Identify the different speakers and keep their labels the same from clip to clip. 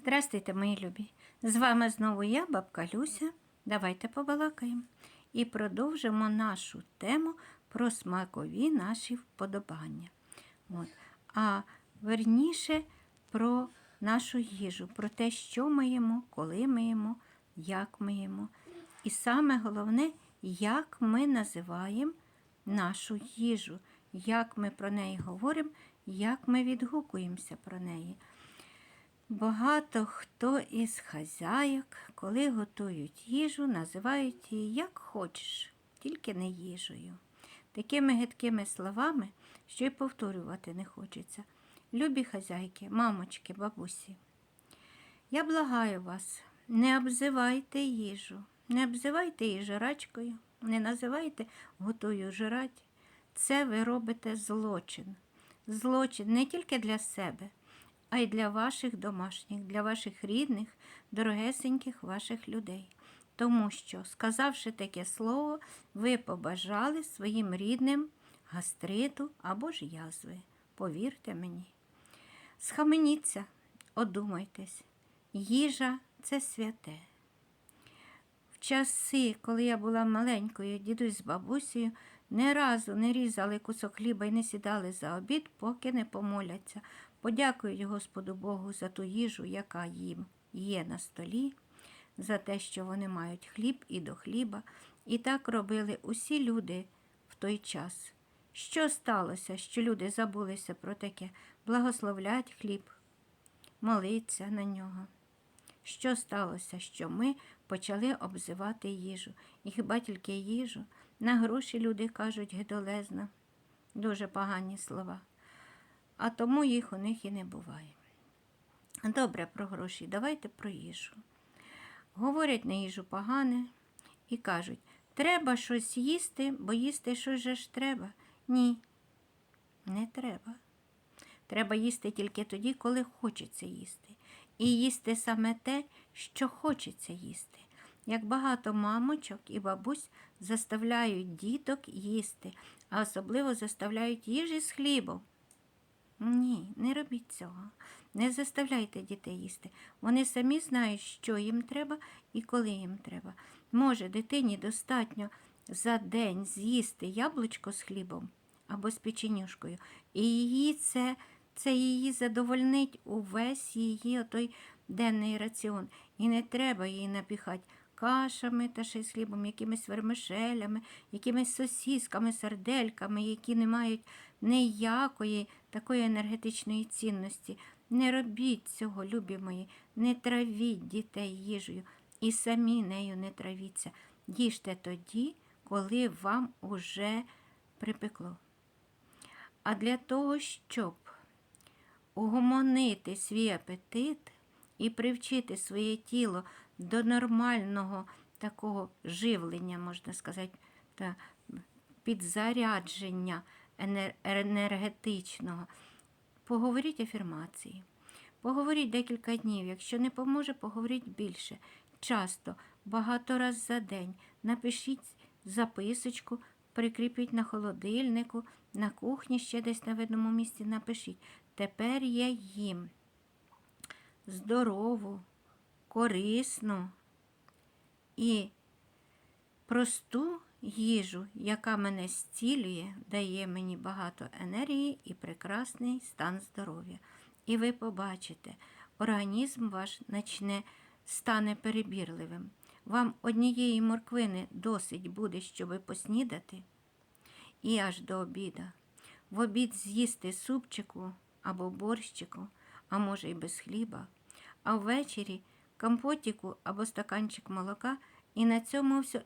Speaker 1: Здрастуйте, мої любі! З вами знову я, бабка Люся. Давайте побалакаємо і продовжимо нашу тему про смакові наші вподобання. От. А верніше про нашу їжу, про те, що ми їмо, коли ми їмо, як ми їмо. І саме головне, як ми називаємо нашу їжу, як ми про неї говоримо, як ми відгукуємося про неї. Багато хто із хазяйок, коли готують їжу, називають її як хочеш, тільки не їжею. Такими гидкими словами, що й повторювати не хочеться. Любі хазяйки, мамочки, бабусі. Я благаю вас, не обзивайте їжу, не обзивайте її жрачкою, не називайте готую жрать. Це ви робите злочин. Злочин не тільки для себе, а й для ваших домашніх, для ваших рідних, дорогесеньких ваших людей. Тому що, сказавши таке слово, ви побажали своїм рідним гастриту або ж язви. Повірте мені. Схаменіться, одумайтесь, їжа це святе. В часи, коли я була маленькою, дідусь з бабусею не разу не різали кусок хліба і не сідали за обід, поки не помоляться. Подякують Господу Богу за ту їжу, яка їм є на столі, за те, що вони мають хліб і до хліба. І так робили усі люди в той час. Що сталося, що люди забулися про таке, благословлять хліб, молиться на нього. Що сталося, що ми почали обзивати їжу? І хіба тільки їжу? На гроші люди кажуть гидолезно, дуже погані слова. А тому їх у них і не буває. Добре про гроші, давайте про їжу. Говорять на їжу погане і кажуть, треба щось їсти, бо їсти щось же ж треба. Ні, не треба. Треба їсти тільки тоді, коли хочеться їсти. І їсти саме те, що хочеться їсти. Як багато мамочок і бабусь заставляють діток їсти, а особливо заставляють їжі з хлібом. Ні, не робіть цього. Не заставляйте дітей їсти. Вони самі знають, що їм треба і коли їм треба. Може, дитині достатньо за день з'їсти яблучко з хлібом або з печенюшкою, і її це, це її задовольнить увесь її отой денний раціон. І не треба її напіхати кашами та ще й з хлібом, якимись вермишелями, якимись сосісками, сардельками, які не мають ніякої такої енергетичної цінності. Не робіть цього, любі мої, не травіть дітей їжею і самі нею не травіться. Їжте тоді, коли вам уже припекло. А для того, щоб угомонити свій апетит і привчити своє тіло до нормального такого живлення, можна сказати, та підзарядження енергетичного, поговоріть афірмації. Поговоріть декілька днів. Якщо не поможе, поговоріть більше. Часто, багато раз за день. Напишіть записочку, прикріпіть на холодильнику, на кухні ще десь на видному місці напишіть. Тепер я їм здорову, корисну і просту їжу, яка мене зцілює, дає мені багато енергії і прекрасний стан здоров'я. І ви побачите, організм ваш начне стане перебірливим. Вам однієї морквини досить буде, щоби поснідати, і аж до обіда. В обід з'їсти супчику або борщику, а може й без хліба, а ввечері компотіку або стаканчик молока, і на цьому все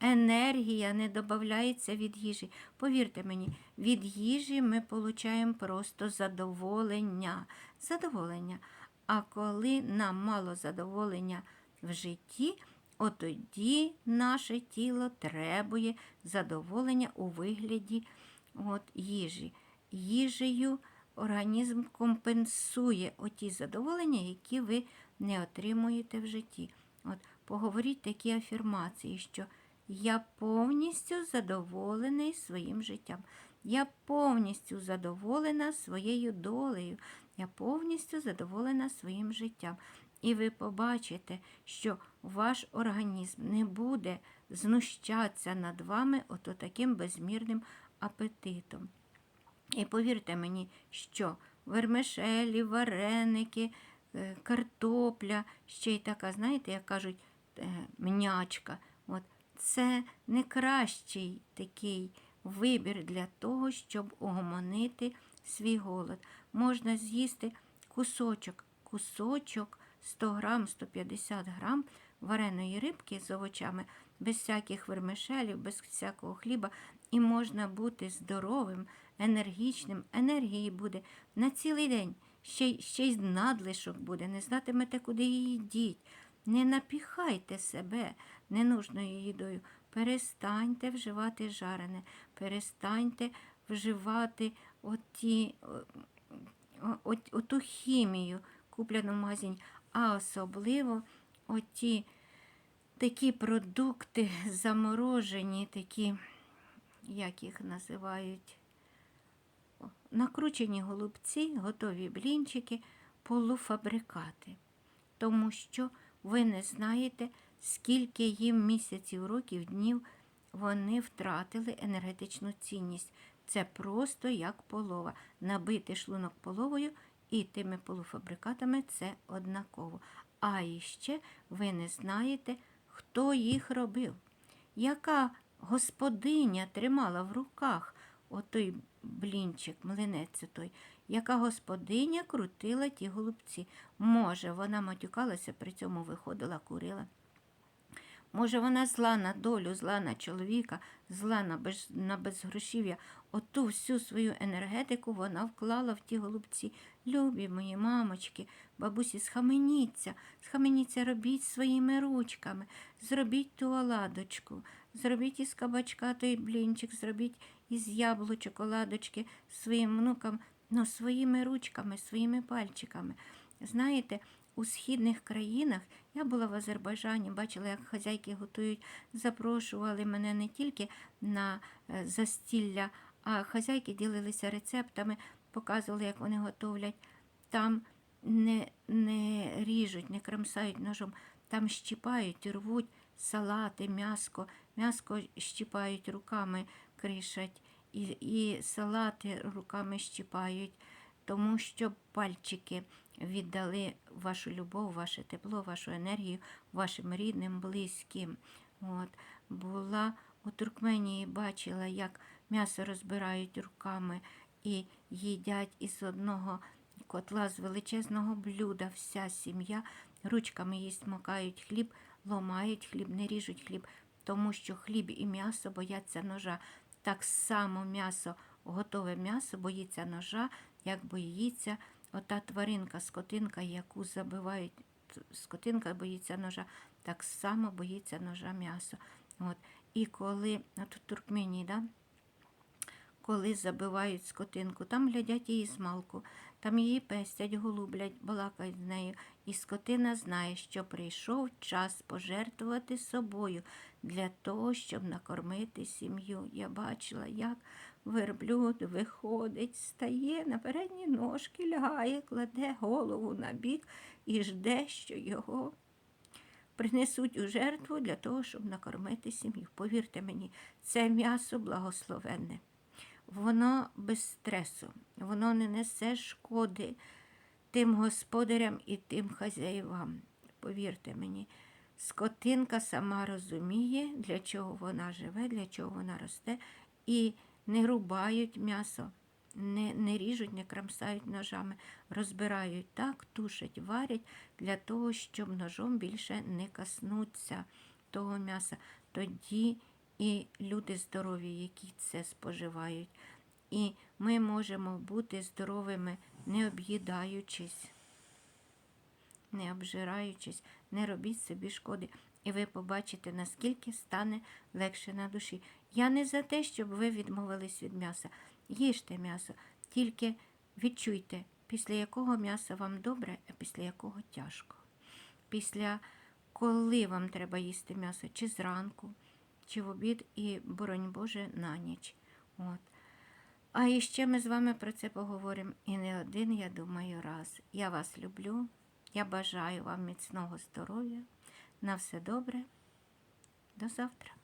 Speaker 1: енергія не додається від їжі. Повірте мені, від їжі ми отримуємо просто задоволення. задоволення. А коли нам мало задоволення в житті, от тоді наше тіло требує задоволення у вигляді от, їжі. Їжею організм компенсує оті задоволення, які ви не отримуєте в житті. От, Поговоріть такі афірмації, що я повністю задоволений своїм життям. Я повністю задоволена своєю долею. Я повністю задоволена своїм життям. І ви побачите, що ваш організм не буде знущатися над вами ото таким безмірним апетитом. І повірте мені, що вермишелі, вареники, е, картопля, ще й така, знаєте, як кажуть, е, мнячка. От, це не кращий такий вибір для того, щоб угомонити свій голод. Можна з'їсти кусочок, кусочок 100 грам, 150 грам вареної рибки з овочами, без всяких вермишелів, без всякого хліба, і можна бути здоровим, енергічним, енергії буде на цілий день. Ще, й- ще й надлишок буде, не знатимете, куди її діть. Не напіхайте себе ненужною їдою. Перестаньте вживати жарене, перестаньте вживати оті, о- о- оту хімію, куплену в магазині, а особливо оті такі продукти заморожені, такі, як їх називають, накручені голубці, готові блінчики, полуфабрикати. Тому що ви не знаєте, скільки їм місяців, років, днів вони втратили енергетичну цінність. Це просто як полова. Набити шлунок половою і тими полуфабрикатами це однаково. А іще ви не знаєте, хто їх робив, яка господиня тримала в руках отой блінчик, млинець той, яка господиня крутила ті голубці. Може, вона матюкалася, при цьому виходила, курила. Може, вона зла на долю, зла на чоловіка, зла на, без, на безгрошів'я. Оту всю свою енергетику вона вклала в ті голубці. Любі мої мамочки, бабусі, схаменіться, схаменіться, робіть своїми ручками, зробіть ту оладочку, зробіть із кабачка той блінчик, зробіть із яблучок оладочки своїм внукам, ну, своїми ручками, своїми пальчиками. Знаєте, у східних країнах я була в Азербайджані, бачила, як хазяйки готують, запрошували мене не тільки на е, застілля, а хазяйки ділилися рецептами, показували, як вони готовлять. Там не, не ріжуть, не кромсають ножом, там щіпають, рвуть салати, м'яско, м'яско щіпають руками, кришать, і, і салати руками щіпають, тому що пальчики віддали вашу любов, ваше тепло, вашу енергію вашим рідним, близьким. От. Була у Туркменії, бачила, як м'ясо розбирають руками і їдять із одного котла з величезного блюда вся сім'я, ручками їсть, макають хліб, ломають хліб, не ріжуть хліб, тому що хліб і м'ясо бояться ножа. Так само м'ясо, готове м'ясо боїться ножа, як боїться ота тваринка, скотинка, яку забивають. Скотинка боїться ножа, так само боїться ножа м'ясо. От. І коли а тут Туркменії, да, коли забивають скотинку, там глядять її смалку, там її пестять, голублять, балакають з нею. І скотина знає, що прийшов час пожертвувати собою для того, щоб накормити сім'ю. Я бачила, як верблюд виходить, стає на передні ножки, лягає, кладе голову на бік і жде, що його принесуть у жертву для того, щоб накормити сім'ю. Повірте мені, це м'ясо благословенне. Воно без стресу, воно не несе шкоди тим господарям і тим хазяївам. Повірте мені, скотинка сама розуміє, для чого вона живе, для чого вона росте, і не рубають м'ясо, не, не ріжуть, не крамсають ножами, розбирають так, тушать, варять для того, щоб ножом більше не коснуться того м'яса. Тоді і люди здорові, які це споживають. І ми можемо бути здоровими, не об'їдаючись, не обжираючись, не робіть собі шкоди. І ви побачите, наскільки стане легше на душі. Я не за те, щоб ви відмовились від м'яса. Їжте м'ясо, тільки відчуйте, після якого м'яса вам добре, а після якого тяжко. Після коли вам треба їсти м'ясо, чи зранку, чи в обід, і, боронь Боже, на ніч. От. А іще ми з вами про це поговоримо і не один, я думаю, раз. Я вас люблю. Я бажаю вам міцного здоров'я. На все добре. До завтра.